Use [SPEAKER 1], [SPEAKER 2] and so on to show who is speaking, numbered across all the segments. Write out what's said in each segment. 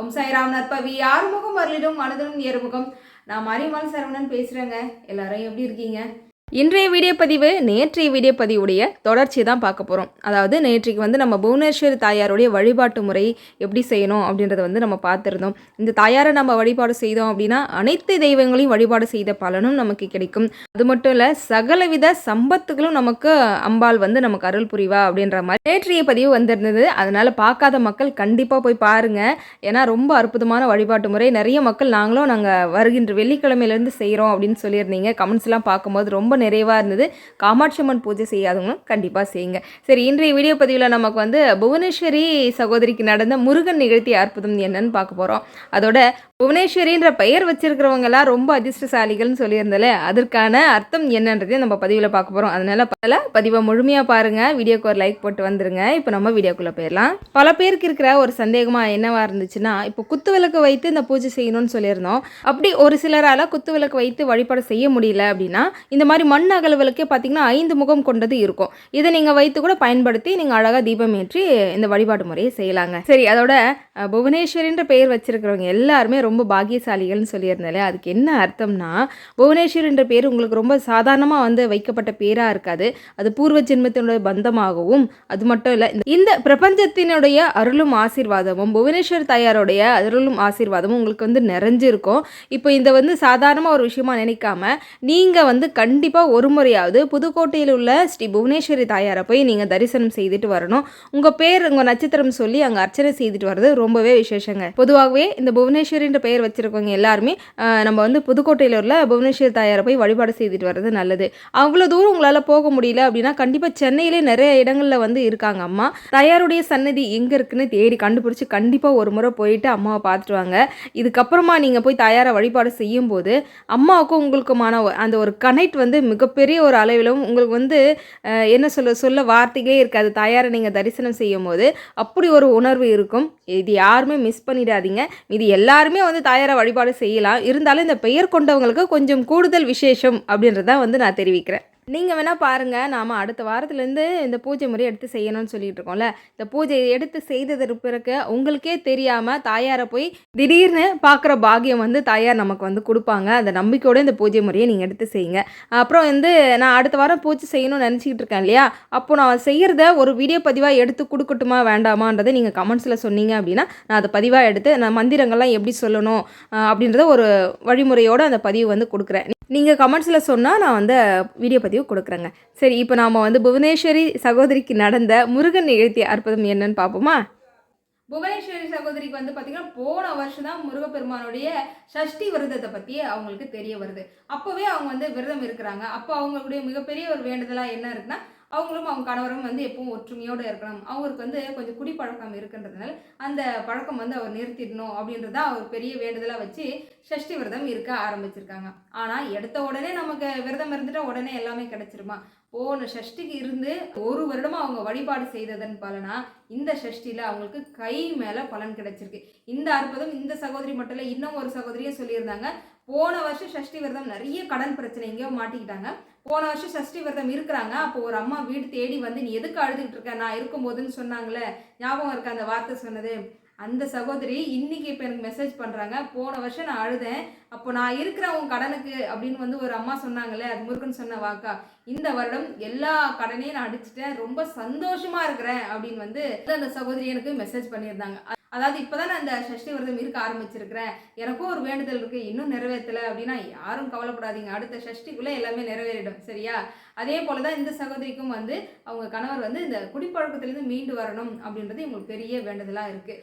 [SPEAKER 1] ஓம் சாய்ராம் நற்பவி. ஆறுமுகம் அருளிடும் மனதிலும் நேர்முகம் நான் மரியமால் சரவணன் பேசுகிறேங்க எல்லாரும் எப்படி இருக்கீங்க? இன்றைய வீடியோ பதிவு நேற்றைய வீடியோ பதிவுடைய தொடர்ச்சி தான் பார்க்க போகிறோம் அதாவது நேற்றைக்கு வந்து நம்ம புவனேஸ்வரி தாயாருடைய வழிபாட்டு முறை எப்படி செய்யணும் அப்படின்றத வந்து நம்ம பார்த்துருந்தோம். இந்த தாயாரை நம்ம வழிபாடு செய்தோம் அப்படின்னா அனைத்து தெய்வங்களையும் வழிபாடு செய்த பலனும் நமக்கு கிடைக்கும். அது மட்டும் இல்லை சகலவித சம்பத்துகளும் நமக்கு அம்பாள் வந்து நமக்கு அருள் புரிவா அப்படின்ற மாதிரி நேற்றைய பதிவு வந்திருந்தது. அதனால் பார்க்காத மக்கள் கண்டிப்பாக போய் பாருங்கள் ஏன்னா ரொம்ப அற்புதமான வழிபாட்டு முறை. நிறைய மக்கள் நாங்களும் நாங்கள் வருகின்ற வெள்ளிக்கிழமையிலேருந்து செய்கிறோம் அப்படின்னு சொல்லியிருந்தீங்க. கமெண்ட்ஸ்லாம் பார்க்கும்போது ரொம்ப நிறைவாக இருந்தது. காமாட்சி அம்மன் பூஜை செய்யாதவங்களும் கண்டிப்பாக செய்யுங்க. சரி இன்றைய வீடியோ பதிவில் நமக்கு வந்து புவனேஸ்வரி சகோதரிக்கு நடந்த முருகன் நிகழ்த்திய அற்புதம் என்னன்னு பார்க்க போகிறோம் அதோட புவனேஸ்வரின்ற பெயர் வச்சிருக்கிறவங்களாம் ரொம்ப அதிர்ஷ்டசாலிகள்னு சொல்லியிருந்தாலே அதற்கான அர்த்தம் என்னன்றதையும் நம்ம பதிவில் பார்க்க போகிறோம் அதனால பல பதிவை முழுமையாக பாருங்கள் வீடியோக்கு ஒரு லைக் போட்டு வந்துருங்க. இப்போ நம்ம வீடியோக்குள்ளே போயிடலாம். பல பேருக்கு இருக்கிற ஒரு சந்தேகமாக என்னவாக இருந்துச்சுன்னா இப்போ குத்து விளக்கு வைத்து இந்த பூஜை செய்யணும்னு சொல்லியிருந்தோம். அப்படி ஒரு சிலரால் குத்து விளக்கு வைத்து வழிபாடு செய்ய முடியல அப்படின்னா இந்த மாதிரி மண் அகலவலுக்கே பார்த்திங்கன்னா பார்த்தீங்கன்னா ஐந்து முகம் கொண்டது இருக்கும். இதை நீங்கள் வைத்து கூட பயன்படுத்தி நீங்கள் அழகாக தீபம் ஏற்றி இந்த வழிபாட்டு முறையை செய்யலாங்க. சரி அதோட புவனேஸ்வரின்ற பெயர் வச்சிருக்கிறவங்க எல்லாருமே ரொம்ப பாக்கியசாலிகள்னு சொல்லியிருந்தாலே அதுக்கு என்ன அர்த்தம்னா புவனேஸ்வரின்ற பேர் உங்களுக்கு ரொம்ப சாதாரணமாக வந்து வைக்கப்பட்ட பேராக இருக்காது. அது பூர்வ ஜென்மத்தினுடைய பந்தமாகவும் அது மட்டும் இல்லை இந்த பிரபஞ்சத்தினுடைய அருளும் ஆசீர்வாதமும் புவனேஸ்வர் தாயாருடைய அருளும் ஆசீர்வாதமும் உங்களுக்கு வந்து நிறைஞ்சிருக்கும். இப்போ இதை வந்து சாதாரணமாக ஒரு விஷயமா நினைக்காம நீங்கள் வந்து கண்டிப்பாக ஒரு முறையாவது புதுக்கோட்டையில் உள்ள ஸ்ரீ புவனேஸ்வரி தாயாரை போய் நீங்கள் தரிசனம் செய்துட்டு வரணும். உங்கள் பேர் உங்கள் நட்சத்திரம் சொல்லி அங்கே அர்ச்சனை செய்துட்டு வர்றது ரொம்பவே விசேஷங்க. பொதுவாகவே இந்த புவனேஸ்வரின்ற பெயர் வச்சுருக்கவங்க எல்லாருமே நம்ம வந்து புதுக்கோட்டையில் உள்ள புவனேஸ்வரி தாயாரை போய் வழிபாடு செய்துட்டு வர்றது நல்லது. அவ்வளோ தூரம் உங்களால் போக முடியல அப்படின்னா கண்டிப்பாக சென்னையிலே நிறைய இடங்களில் வந்து இருக்காங்க அம்மா. தாயாருடைய சன்னதி எங்கே இருக்குன்னு தேடி கண்டுபிடிச்சி கண்டிப்பாக ஒரு முறை போயிட்டு அம்மாவை பார்த்துட்டு வாங்க. இதுக்கப்புறமா நீங்கள் போய் தாயாரை வழிபாடு செய்யும்போது அம்மாவுக்கும் உங்களுக்குமான அந்த ஒரு கனெக்ட் வந்து மிகப்பெரிய ஒரு அளவிலும் உங்களுக்கு வந்து என்ன சொல்ல சொல்ல வார்த்தைகளே இருக்காது. தாயாரை நீங்கள் தரிசனம் செய்யும் போது அப்படி ஒரு உணர்வு இருக்கும். இது யாருமே மிஸ் பண்ணிடாதீங்க. இது எல்லாருமே வந்து தாயாரை வழிபாடு செய்யலாம். இருந்தாலும் இந்த பெயர் கொண்டவங்களுக்கு கொஞ்சம் கூடுதல் விசேஷம் அப்படின்றத வந்து நான் தெரிவிக்கிறேன். நீங்கள் வேணால் பாருங்கள் நாம் அடுத்த வாரத்துலேருந்து இந்த பூஜை முறை எடுத்து செய்யணும்னு சொல்லிட்டு இருக்கோம்ல. இந்த பூஜை எடுத்து செய்ததற்கு பிறகு உங்களுக்கே தெரியாமல் தாயாரை போய் திடீர்னு பார்க்குற பாகியம் வந்து தாயார் நமக்கு வந்து கொடுப்பாங்க. அந்த நம்பிக்கையோடு இந்த பூஜை முறையை நீங்கள் எடுத்து செய்யுங்க. அப்புறம் வந்து நான் அடுத்த வாரம் பூஜை செய்யணும்னு நினச்சிக்கிட்டு இருக்கேன் இல்லையா? அப்போ நான் செய்கிறத ஒரு வீடியோ பதிவாக எடுத்து கொடுக்கட்டுமா வேண்டாமான்றதை நீங்கள் கமெண்ட்ஸில் சொன்னீங்க அப்படின்னா நான் அதை பதிவாக எடுத்து நான் மந்திரங்கள்லாம் எப்படி சொல்லணும் அப்படின்றத ஒரு வழிமுறையோடு அந்த பதிவு வந்து கொடுக்குறேன். நீங்கள் கமெண்ட்ஸில் சொன்னால் நான் வந்து வீடியோ பதிவு கொடுக்குறேங்க. சரி இப்போ நாம் வந்து புவனேஸ்வரி சகோதரிக்கு நடந்த முருகன் நிகழ்த்திய அற்புதம் என்னன்னு பார்ப்போமா? புவனேஸ்வரி சகோதரிக்கு வந்து பார்த்தீங்கன்னா போன வருஷம் தான் முருகப்பெருமானுடைய சஷ்டி விரதத்தை பற்றி அவங்களுக்கு தெரிய வருது. அப்போவே அவங்க வந்து விரதம் இருக்கிறாங்க. அப்போ அவங்களுடைய மிகப்பெரிய ஒரு வேண்டுதலாக என்ன இருக்குன்னா அவங்களும் அவங்க கணவரும் வந்து எப்பவும் ஒற்றுமையோடு இருக்கணும். அவருக்கு வந்து கொஞ்சம் குடிப்பழக்கம் இருக்குன்றதுனால அந்த பழக்கம் வந்து அவர் நிறுத்திடணும் அப்படின்றத அவர் பெரிய வேண்டுதலாக வச்சு சஷ்டி விரதம் இருக்க ஆரம்பிச்சிருக்காங்க. ஆனால் எடுத்த உடனே நமக்கு விரதம் இருந்துட்டா உடனே எல்லாமே கிடைச்சிருமா? போன சஷ்டிக்கு இருந்து ஒரு வருடமாக அவங்க வழிபாடு செய்ததன் பலனா இந்த சஷ்டியில் அவங்களுக்கு கை மேலே பலன் கிடைச்சிருக்கு. இந்த அற்புதம் இந்த சகோதரி மட்டும் இல்லை இன்னும் ஒரு சகோதரியும் சொல்லியிருந்தாங்க. போன வருஷம் சஷ்டி விரதம் நிறைய கடன் பிரச்சனை எங்கேயோ மாட்டிக்கிட்டாங்க. போன வருஷம் சஷ்டி விரதம் இருக்கிறாங்க. அப்போ ஒரு அம்மா வீடு தேடி வந்து நீ எதுக்கு அழுதுகிட்டு இருக்க? நான் இருக்கும்போதுன்னு சொன்னாங்களே. ஞாபகம் இருக்க அந்த வார்த்தை சொன்னது? அந்த சகோதரி இன்னைக்கு இப்போ எனக்கு மெசேஜ் பண்ணுறாங்க போன வருஷம் நான் அழுதேன். அப்போ நான் இருக்கிறேன் உன் கடனுக்கு அப்படின்னு வந்து ஒரு அம்மா சொன்னாங்களே அது முருகன் சொன்ன வாக்கா. இந்த வருடம் எல்லா கடனையும் நான் அடிச்சிட்டேன். ரொம்ப சந்தோஷமா இருக்கிறேன் அப்படின்னு வந்து அந்த சகோதரி எனக்கு மெசேஜ் பண்ணியிருந்தாங்க. அதாவது இப்போதான் நான் இந்த சஷ்டி விரதம் இருக்க ஆரம்பிச்சிருக்கிறேன். எனக்கும் ஒரு வேண்டுதல் இருக்கு. இன்னும் நிறைவேற்றலை அப்படின்னா யாரும் கவலைப்படாதீங்க. அடுத்த சஷ்டிக்குள்ளே எல்லாமே நிறைவேறிடும். சரியா? அதே போல தான் இந்த சகோதரிக்கும் வந்து அவங்க கணவர் வந்து இந்த குடிப்பழக்கத்திலேருந்து மீண்டு வரணும் அப்படின்றது இவங்களுக்கு பெரிய வேண்டுதலாக இருக்குது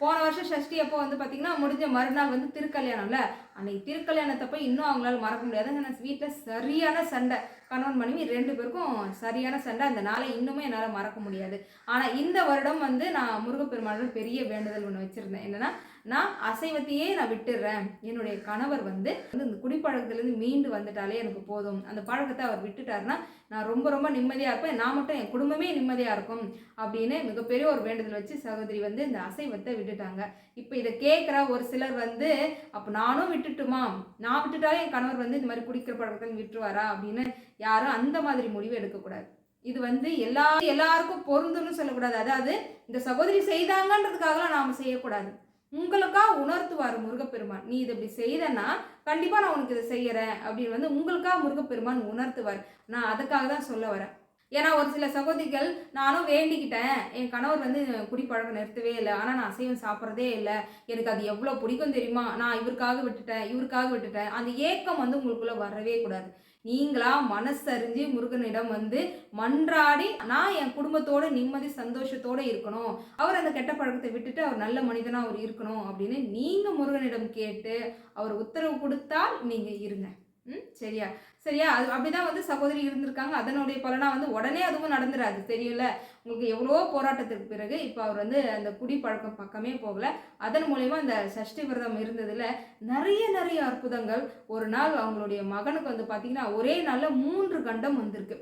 [SPEAKER 1] போன வருஷம் ஷஷ்டி அப்போ வந்து பார்த்தீங்கன்னா முடிஞ்ச மறுநாள் வந்து திருக்கல்யாணம்ல. அன்னைக்கு திருக்கல்யாணத்தப்ப இன்னும் அவங்களால மறக்க முடியாது. ஏன்னா வீட்டில் சரியான சண்டை. கணவன் மனைவி ரெண்டு பேருக்கும் சரியான சண்டை. அந்த நாளை இன்னுமே என்னால் மறக்க முடியாது. ஆனால் இந்த வருடம் வந்து நான் முருகப்பெருமானோட பெரிய வேண்டுதல் ஒன்று வச்சுருந்தேன். என்னன்னா நான் அசைவத்தையே நான் விட்டுடுறேன் என்னுடைய கணவர் வந்து வந்து இந்த குடிப்பழக்கத்துலேருந்து மீண்டு வந்துட்டாலே எனக்கு போதும். அந்த பழக்கத்தை அவர் விட்டுட்டாருன்னா நான் ரொம்ப ரொம்ப நிம்மதியாக இருப்பேன். நான் மட்டும் என் குடும்பமே நிம்மதியாக இருக்கும் அப்படின்னு மிகப்பெரிய ஒரு வேண்டுதல் வச்சு சகோதரி வந்து இந்த அசைவத்தை விட்டுட்டாங்க. இப்போ இதை கேட்குற ஒரு சிலர் வந்து அப்போ நானும் விட்டுட்டுமா? நான் விட்டுட்டாலே என் கணவர் வந்து இந்த மாதிரி குடிக்கிற பழக்கத்தை விட்டுருவாரா? அப்படின்னு யாரும் அந்த மாதிரி முடிவு எடுக்கக்கூடாது. இது வந்து எல்லா எல்லாருக்கும் பொருந்தும்னு சொல்லக்கூடாது. அதாவது இந்த சகோதரி செய்தாங்கன்றதுக்காகலாம் நாம் செய்யக்கூடாது. உங்களுக்காக உணர்த்துவார் முருகப்பெருமான். நீ இதை இப்படி செய்தனா கண்டிப்பாக நான் உனக்கு இதை செய்கிறேன் அப்படின்னு வந்து உங்களுக்காக முருகப்பெருமான் உணர்த்துவார். நான் அதுக்காக தான் சொல்ல வரேன். ஏன்னா ஒரு சில சகோதரிகள் நானும் வேண்டிக்கிட்டேன். என் கணவர் வந்து குடிப்பழக்கம் நிறுத்தவே இல்லை. ஆனால் நான் அசைவம் சாப்பிட்றதே இல்லை. எனக்கு அது எவ்வளோ பிடிக்கும் தெரியுமா? நான் இவருக்காக விட்டுட்டேன் இவருக்காக விட்டுட்டேன். அந்த ஏக்கம் வந்து உங்களுக்குள்ளே வரவே கூடாது. நீங்களா மனசறிஞ்சு முருகனிடம் வந்து மன்றாடி நான் என் குடும்பத்தோட நிம்மதி சந்தோஷத்தோட இருக்கணும். அவர் அந்த கெட்ட பழக்கத்தை விட்டுட்டு அவர் நல்ல மனிதனா அவர் இருக்கணும் அப்படின்னு நீங்க முருகனிடம் கேட்டு அவர் உத்தரவு கொடுத்தால் நீங்க இருங்க. ம்? சரியா? சரியா? அது அப்படிதான் வந்து சகோதரி இருந்திருக்காங்க. அதனுடைய பலனா வந்து உடனே அதுவும் நடந்துடாது தெரியல உங்களுக்கு எவ்வளோ போராட்டத்துக்கு பிறகு இப்போ அவர் வந்து அந்த குடி பழக்கம் பக்கமே போகல. அதன் மூலயமா அந்த சஷ்டி விரதம் இருந்ததில் நிறைய நிறைய அற்புதங்கள். ஒரு நாள் அவங்களுடைய மகனுக்கு வந்து பார்த்திங்கன்னா ஒரே நாளில் மூன்று கண்டம் வந்திருக்கு.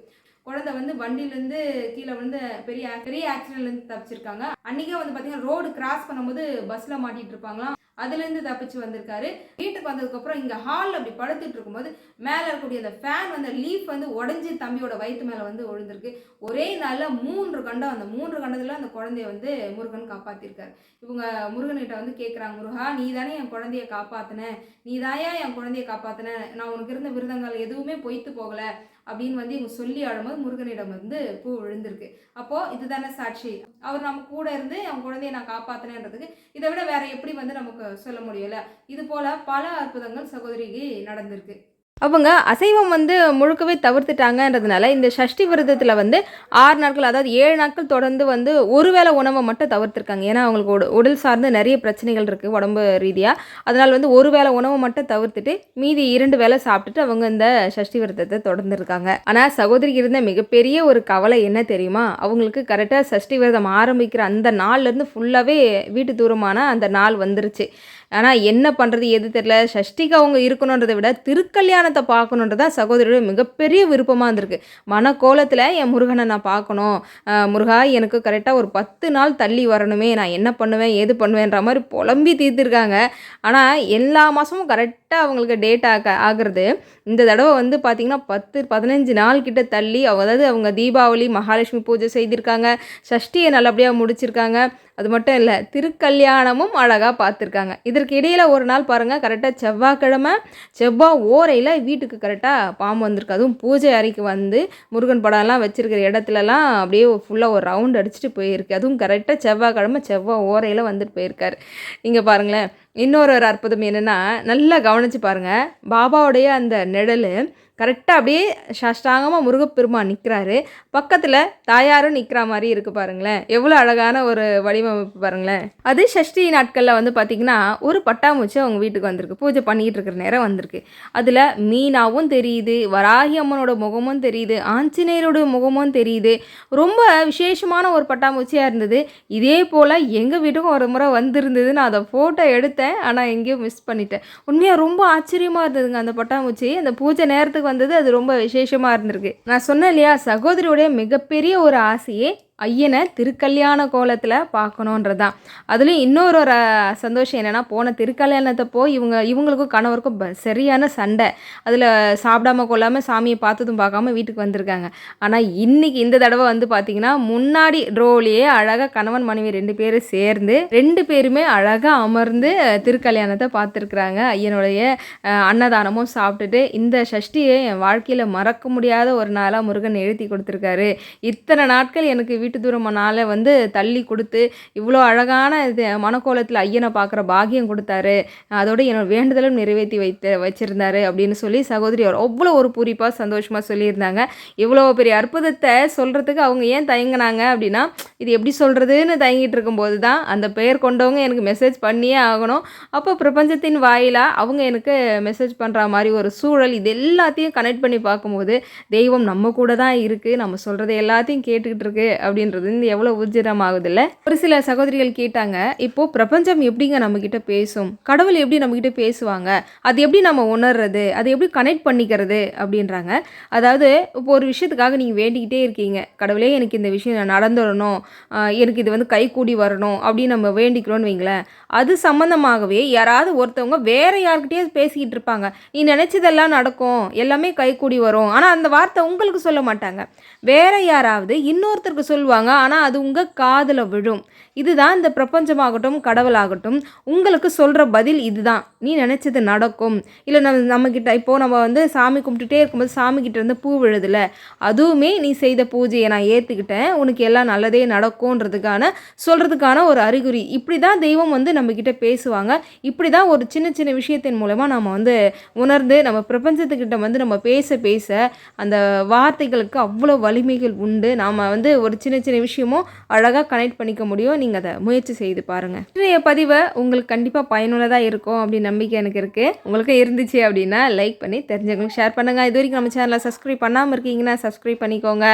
[SPEAKER 1] குழந்தை வந்து வண்டியிலேருந்து கீழே வந்து பெரிய பெரிய ஆக்சிடென்ட்லேருந்து தப்பிச்சிருக்காங்க. அன்றைக்கே வந்து பார்த்திங்கன்னா ரோடு கிராஸ் பண்ணும்போது பஸ்ஸில் மாட்டிகிட்டு இருப்பாங்களாம். அதுலேருந்து தப்பிச்சு வந்திருக்காரு. வீட்டுக்கு வந்ததுக்கப்புறம் இங்கே ஹாலில் அப்படி படுத்துட்டு இருக்கும்போது மேலே இருக்கக்கூடிய அந்த ஃபேன் வந்து லீஃப் வந்து உடஞ்சி தம்பியோட வயிற்று மேலே வந்து விழுந்திருக்கு. ஒரே நாளில் மூன்று கண்டம் அந்த மூன்று கண்டத்தில் அந்த குழந்தைய வந்து முருகன் காப்பாற்றிருக்காரு இவங்க முருகன்கிட்ட வந்து கேட்குறாங்க முருகா நீ தானே என் குழந்தைய காப்பாற்றின நீ தாயா என் குழந்தைய காப்பாற்றின நான் உனக்கு இருந்த விருதங்கள் எதுவுமே பொய்த்து போகலை. அப்படின்னு வந்து இவங்க சொல்லி ஆடும்போது முருகனிடம் வந்து பூ விழுந்திருக்கு. அப்போது இதுதானே சாட்சி. அவர் நம்ம கூட இருந்து அவன் குழந்தைய நான் காப்பாற்றினேன்றதுக்கு இதை விட வேற எப்படி வந்து நமக்கு சொல்ல முடியலை? இது போல பல அற்புதங்கள் சகோதரிக்கு நடந்திருக்கு. அவங்க அசைவம் வந்து முழுக்கவே தவிர்த்துட்டாங்கன்றதுனால இந்த சஷ்டி விரதத்தில் வந்து ஆறு நாட்கள் அதாவது ஏழு நாட்கள் தொடர்ந்து வந்து ஒரு வேளை உணவை மட்டும் தவிர்த்துருக்காங்க. ஏன்னா அவங்களுக்கு உட- உடல் சார்ந்து நிறைய பிரச்சனைகள் இருக்குது உடம்பு ரீதியாக அதனால் வந்து ஒரு வேளை உணவை மட்டும் தவிர்த்துட்டு மீதி இரண்டு வேளை சாப்பிட்டுட்டு அவங்க இந்த சஷ்டி விரதத்தை தொடர்ந்துருக்காங்க. ஆனால் சகோதரிக்கு இருந்த மிகப்பெரிய ஒரு கவலை என்ன தெரியுமா? அவங்களுக்கு கரெக்டாக சஷ்டி விரதம் ஆரம்பிக்கிற அந்த நாள்லேருந்து ஃபுல்லாகவே வீட்டு தூரமான அந்த நாள் வந்துருச்சு. ஆனால் என்ன பண்ணுறது எது தெரியல. சஷ்டிக்கு அவங்க இருக்கணுன்றதை விட திருக்கல்யாணத்தை பார்க்கணுன்றது தான் சகோதரியோட மிகப்பெரிய விருப்பமாக இருந்திருக்கு. மனக்கோலத்தில் என் முருகனை நான் பார்க்கணும். முருகா எனக்கு கரெக்டாக ஒரு பத்து நாள் தள்ளி வரணுமே. நான் என்ன பண்ணுவேன்? ஏது பண்ணுவேன்ற மாதிரி புலம்பி தீர்த்துருக்காங்க. ஆனால் எல்லா மாதமும் கரெக்ட் கரெக்டாக அவங்களுக்கு டேட் ஆக ஆகிறது. இந்த தடவை வந்து பார்த்திங்கன்னா பத்து பதினஞ்சு நாள் கிட்ட தள்ளி அதாவது அவங்க தீபாவளி மகாலட்சுமி பூஜை செய்திருக்காங்க. சஷ்டியை நல்லபடியாக முடிச்சிருக்காங்க. அது மட்டும் இல்லை திருக்கல்யாணமும் அழகாக பார்த்துருக்காங்க இதற்கு இடையில் ஒரு நாள் பாருங்கள் கரெக்டாக செவ்வாய்க்கிழமை செவ்வாய் ஓரையில் வீட்டுக்கு கரெக்டாக பாம்பு வந்திருக்கு. அதுவும் பூஜை அறைக்கு வந்து முருகன் படம்லாம் வச்சுருக்கிற இடத்துலலாம் அப்படியே ஃபுல்லாக ஒரு ரவுண்ட் அடிச்சுட்டு போயிருக்கு. அதுவும் கரெக்டாக செவ்வாய்க்கிழமை செவ்வாய் ஓரையில் வந்துட்டு போயிருக்கார். இங்கே பாருங்களேன் இன்னொரு ஒரு அற்புதம் என்னென்னா நல்லா கவனித்து பாருங்கள் பாபாவுடைய அந்த நிழல் கரெக்டாக அப்படியே சாஷ்டாங்கமாக முருகப்பெருமான் நிற்கிறாரு பக்கத்தில் தாயாரும் நிற்கிற மாதிரி இருக்குது பாருங்களேன். எவ்வளோ அழகான ஒரு வடிவமைப்பு பாருங்களேன். அது சஷ்டி நாட்களில் வந்து பார்த்திங்கன்னா ஒரு பட்டாமூச்சி அவங்க வீட்டுக்கு வந்திருக்கு. பூஜை பண்ணிக்கிட்டு இருக்கிற நேரம் வந்திருக்கு. அதில் மீனாவும் தெரியுது வராகி அம்மனோட முகமும் தெரியுது ஆஞ்சநேயரோட முகமும் தெரியுது. ரொம்ப விசேஷமான ஒரு பட்டாமூச்சியாக இருந்தது. இதே போல் எங்கள் வீட்டுக்கும் ஒரு முறை வந்திருந்தது. நான் அதை ஃபோட்டோ எடுத்தேன் ஆனால் எங்கேயோ மிஸ் பண்ணிட்டேன். உண்மையாக ரொம்ப ஆச்சரியமாக இருந்ததுங்க அந்த பட்டாம்பூச்சி. அந்த பூஜை நேரத்துக்கு வந்தது அது ரொம்ப விசேஷமாக இருந்திருக்கு. நான் சொன்னேன் இல்லையா சகோதரியுடைய மிகப்பெரிய ஒரு ஆசையே ஐயனை திருக்கல்யாண கோலத்தில் பார்க்கணுன்றது தான் அதுலேயும் இன்னொரு ஒரு சந்தோஷம் என்னென்னா போன திருக்கல்யாணத்தை போய் இவங்க இவங்களுக்கும் கணவருக்கும் ப- சரியான சண்டை. அதில் சாப்பிடாம கொள்ளாமல் சாமியை பார்த்ததும் பார்க்காம வீட்டுக்கு வந்திருக்காங்க. ஆனால் இன்னைக்கு இந்த தடவை வந்து பார்த்திங்கன்னா முன்னாடி ரோலையே அழகாக கணவன் மனைவி ரெண்டு பேரும் சேர்ந்து ரெண்டு பேருமே அழகாக அமர்ந்து திருக்கல்யாணத்தை பார்த்துருக்குறாங்க. ஐயனுடைய அன்னதானமும் சாப்பிட்டுட்டு இந்த சஷ்டியை என் வாழ்க்கையில் மறக்க முடியாத ஒரு நாளாக முருகன் எழுதி கொடுத்துருக்காரு. இத்தனை நாட்கள் எனக்கு வீட்டு தூரமானால வந்து தள்ளி கொடுத்து இவ்வளோ அழகான இது மனக்கோலத்தில் ஐயனை பார்க்குற பாக்கியம் கொடுத்தாரு. அதோட என்னோட வேண்டுதலும் நிறைவேற்றி வைத்து வச்சுருந்தாரு அப்படின்னு சொல்லி சகோதரி அவர் அவ்வளோ ஒரு பூரிப்பாக சந்தோஷமாக சொல்லியிருந்தாங்க. இவ்வளோ பெரிய அற்புதத்தை சொல்கிறதுக்கு அவங்க ஏன் தயங்கினாங்க அப்படின்னா இது எப்படி சொல்கிறதுன்னு தயங்கிட்டு இருக்கும்போது தான் அந்த பெயர் கொண்டவங்க எனக்கு மெசேஜ் பண்ணியே ஆகணும். அப்போ பிரபஞ்சத்தின் வாயிலாக அவங்க எனக்கு மெசேஜ் பண்ணுற மாதிரி ஒரு சூழல் இது எல்லாத்தையும் கனெக்ட் பண்ணி பார்க்கும்போது தெய்வம் நம்ம கூட தான் இருக்குது நம்ம சொல்கிறத எல்லாத்தையும் கேட்டுக்கிட்டு இருக்கு அப்படின்றது இந்த எவ்வளோ உஜ்ஜிரம் ஆகுதில்ல ஒரு சில சகோதரிகள் கேட்டாங்க இப்போது பிரபஞ்சம் எப்படிங்க நம்மக்கிட்ட பேசும்? கடவுள் எப்படி நம்மக்கிட்ட பேசுவாங்க? அது எப்படி நம்ம உணர்றது? அது எப்படி கனெக்ட் பண்ணிக்கிறது? அப்படின்றாங்க. அதாவது இப்போ ஒரு விஷயத்துக்காக நீங்கள் வேண்டிக்கிட்டே இருக்கீங்க. கடவுளே எனக்கு இந்த விஷயம் நடந்துடணும். எனக்கு இது வந்து கைகூடி வரணும். அப்படின்னு நம்ம வேண்டிக்கிறோன்னு வைங்களேன். அது சம்மந்தமாகவே யாராவது ஒருத்தவங்க வேறு யார்கிட்டயே பேசிக்கிட்டு இருப்பாங்க. நீ நினச்சதெல்லாம் நடக்கும். எல்லாமே கைகூடி வரும். ஆனால் அந்த வார்த்தை உங்களுக்கு சொல்ல மாட்டாங்க. வேற யாராவது இன்னொருத்தருக்கு சொல் சொல்லுவாங்க ஆனால் அது உங்கள் காதில் விழும். இதுதான் இந்த பிரபஞ்சமாகட்டும் கடவுளாகட்டும். உங்களுக்கு சொல்கிற பதில் இதுதான். நீ நினச்சது நடக்கும். இல்லை நம்ம நம்மக்கிட்ட இப்போது நம்ம வந்து சாமி கும்பிட்டுட்டே இருக்கும்போது சாமிக்கிட்ட இருந்து பூ விழுதுல. அதுவுமே நீ செய்த பூஜையை நான் ஏற்றுக்கிட்டேன் உனக்கு எல்லாம் நல்லதே நடக்கும்ன்றதுக்கான சொல்கிறதுக்கான ஒரு அறிகுறி. இப்படி தான் தெய்வம் வந்து நம்மக்கிட்ட பேசுவாங்க. இப்படி தான் ஒரு சின்ன சின்ன விஷயத்தின் மூலமாக நம்ம வந்து உணர்ந்து நம்ம பிரபஞ்சத்துக்கிட்ட வந்து நம்ம பேச பேச அந்த வார்த்தைகளுக்கு அவ்வளோ வலிமைகள் உண்டு. நாம் வந்து ஒரு சின்ன சின்ன சின்ன விஷயமும் அழகாக கனெக்ட் பண்ணிக்க முடியும் நீங்கள் அதை முயற்சி செய்து பாருங்கள் இன்றைய பதிவை உங்களுக்கு கண்டிப்பாக பயனுள்ளதாக இருக்கும் அப்படின்னு நம்பிக்கை எனக்கு இருக்குது உங்களுக்கு இருந்துச்சு அப்படின்னா லைக் பண்ணி தெரிஞ்சவங்களுக்கு ஷேர் பண்ணுங்கள் இது வரைக்கும் நம்ம சேனலை சப்ஸ்கிரைப் பண்ணாமல் இருக்கீங்கன்னா சப்ஸ்கிரைப் பண்ணிக்கோங்க.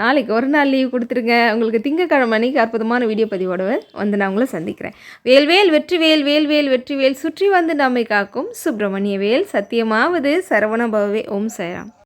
[SPEAKER 1] நாளைக்கு ஒரு நாள் லீவ் கொடுத்துருங்க. உங்களுக்கு திங்கக்கிழமை அன்னைக்கு அற்புதமான வீடியோ பதிவோட வந்து நான் உங்களை சந்திக்கிறேன். வேல்வேல் வெற்றி வேல் வேல்வேல் வெற்றி வேல் சுற்றி வந்து நம்மை காக்கும் சுப்பிரமணிய வேல். சத்தியமாவது சரவணபவே ஓம் சைராம்